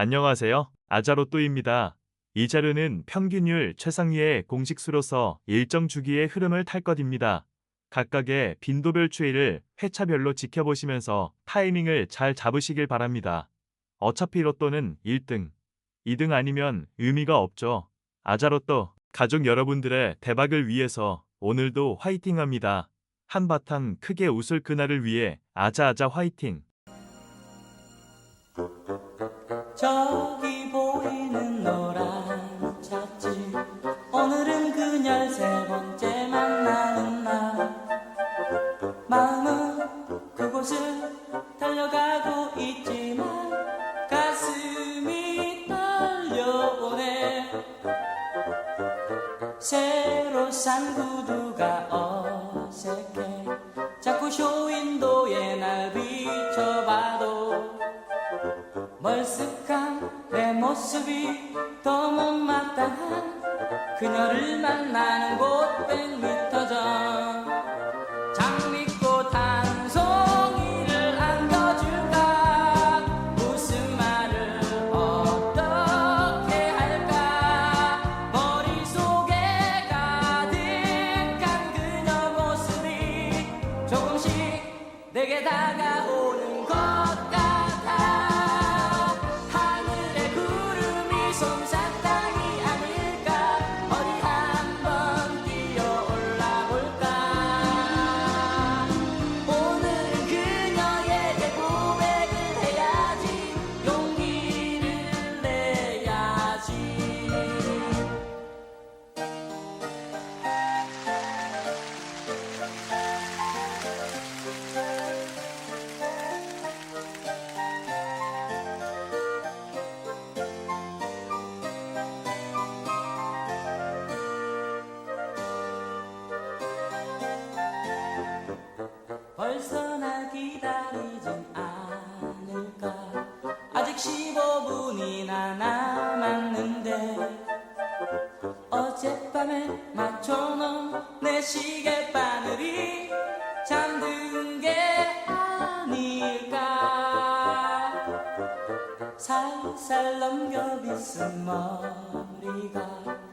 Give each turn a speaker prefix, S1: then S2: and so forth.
S1: 안녕하세요. 아자로또입니다. 이 자료는 평균율 최상위의 공식수로서 일정 주기의 흐름을 탈 것입니다. 각각의 빈도별 추이를 회차별로 지켜보시면서 타이밍을 잘 잡으시길 바랍니다. 어차피 로또는 1등, 2등 아니면 의미가 없죠. 아자로또 가족 여러분들의 대박을 위해서 오늘도 화이팅합니다. 한바탕 크게 웃을 그날을 위해 아자아자 화이팅!
S2: 저기 보이는 노란 차지. 오늘은 그녀를 세 번째 만나는 날. 마음은 그곳을 달려가고 있지만 가슴이 떨려오네. 새로 산 구두가 어색해. 자꾸 쇼윈도에 날 비춰봐도 멀쓱한 내 모습이 더 못마땅한 그녀를 만나는 곳 100m 전 장미꽃 한 송이를 안겨줄까? 무슨 말을 어떻게 할까? 머릿속에 가득한 그녀 모습이 조금씩 내게 다가오는 것 벌써 날 기다리진 않을까. 아직 15분이나 남았는데 어젯밤에 맞춰놓은 내 시계 바늘이 잠든 게 아닐까. 살살 넘겨 빗은 머리가